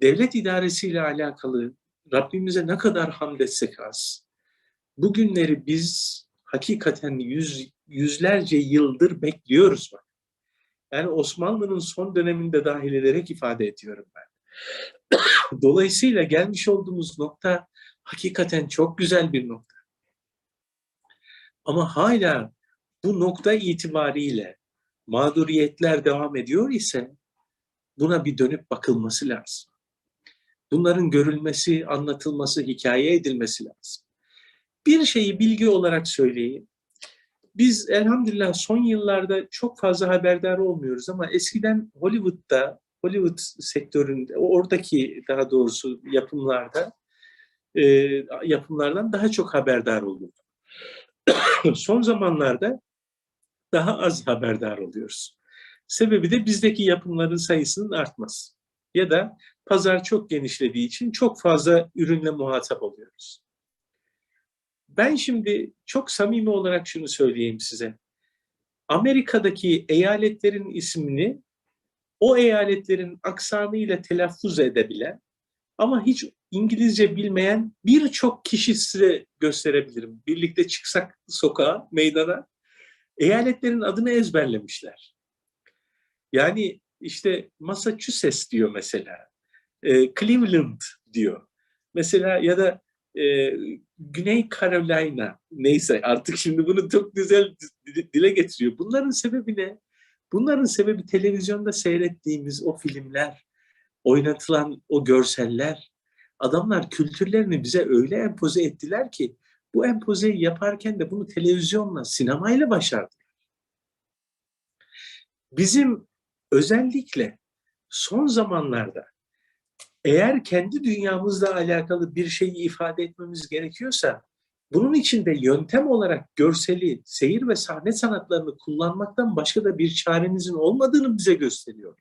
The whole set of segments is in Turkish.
devlet idaresiyle alakalı Rabbimize ne kadar hamd etsek az. Bugünleri biz hakikaten yüz, yüzlerce yıldır bekliyoruz bak. Yani Osmanlı'nın son döneminde dahil ederek ifade ediyorum ben. Dolayısıyla gelmiş olduğumuz nokta hakikaten çok güzel bir nokta. Ama hala bu nokta itibariyle mağduriyetler devam ediyor ise buna bir dönüp bakılması lazım. Bunların görülmesi, anlatılması, hikaye edilmesi lazım. Bir şeyi bilgi olarak söyleyeyim. Biz elhamdülillah son yıllarda çok fazla haberdar olmuyoruz ama eskiden Hollywood'da, Hollywood sektöründe, oradaki daha doğrusu yapımlarda e, yapımlardan daha çok haberdar oluyorduk. son zamanlarda daha az haberdar oluyoruz. Sebebi de bizdeki yapımların sayısının artması. Ya da pazar çok genişlediği için çok fazla ürünle muhatap oluyoruz. Ben şimdi çok samimi olarak şunu söyleyeyim size. Amerika'daki eyaletlerin ismini o eyaletlerin aksanıyla telaffuz edebilen ama hiç İngilizce bilmeyen birçok kişi size gösterebilirim. Birlikte çıksak sokağa, meydana eyaletlerin adını ezberlemişler. Yani işte Massachusetts diyor mesela, e, Cleveland diyor. Mesela ya da e, Güney Carolina neyse artık şimdi bunu çok güzel dile getiriyor. Bunların sebebi ne? Bunların sebebi televizyonda seyrettiğimiz o filmler, oynatılan o görseller. Adamlar kültürlerini bize öyle empoze ettiler ki bu empozeyi yaparken de bunu televizyonla, sinemayla başardılar. Bizim özellikle son zamanlarda eğer kendi dünyamızla alakalı bir şeyi ifade etmemiz gerekiyorsa bunun için de yöntem olarak görseli, seyir ve sahne sanatlarını kullanmaktan başka da bir çaremizin olmadığını bize gösteriyor.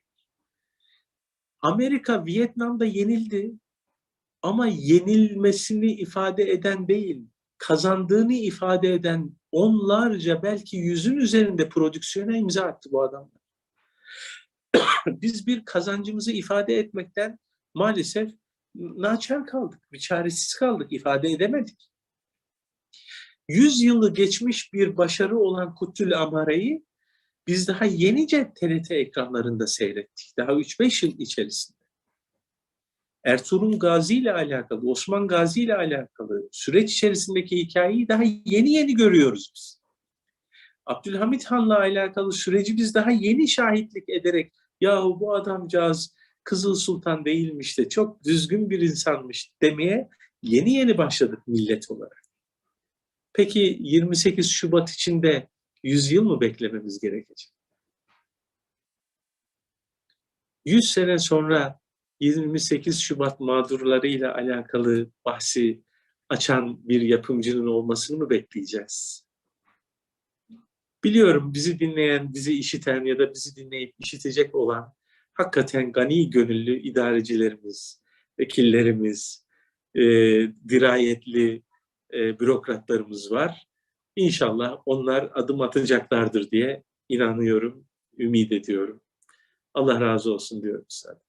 Amerika Vietnam'da yenildi ama yenilmesini ifade eden değil, kazandığını ifade eden onlarca belki yüzün üzerinde prodüksiyona imza attı bu adamlar. Biz bir kazancımızı ifade etmekten maalesef naçar kaldık, bir çaresiz kaldık, ifade edemedik. Yüz yılı geçmiş bir başarı olan Kutul Amare'yi biz daha yenice TRT ekranlarında seyrettik. Daha 3-5 yıl içerisinde. Ertuğrul Gazi ile alakalı, Osman Gazi ile alakalı süreç içerisindeki hikayeyi daha yeni yeni görüyoruz biz. Abdülhamit Han'la alakalı süreci biz daha yeni şahitlik ederek yahu bu adamcağız Kızıl Sultan değilmiş de çok düzgün bir insanmış demeye yeni yeni başladık millet olarak. Peki 28 Şubat için de 100 yıl mı beklememiz gerekecek? 100 sene sonra 28 Şubat mağdurlarıyla alakalı bahsi açan bir yapımcının olmasını mı bekleyeceğiz? Biliyorum bizi dinleyen, bizi işiten ya da bizi dinleyip işitecek olan hakikaten gani gönüllü idarecilerimiz, vekillerimiz, e, dirayetli e, bürokratlarımız var. İnşallah onlar adım atacaklardır diye inanıyorum, ümit ediyorum. Allah razı olsun diyorum sadece.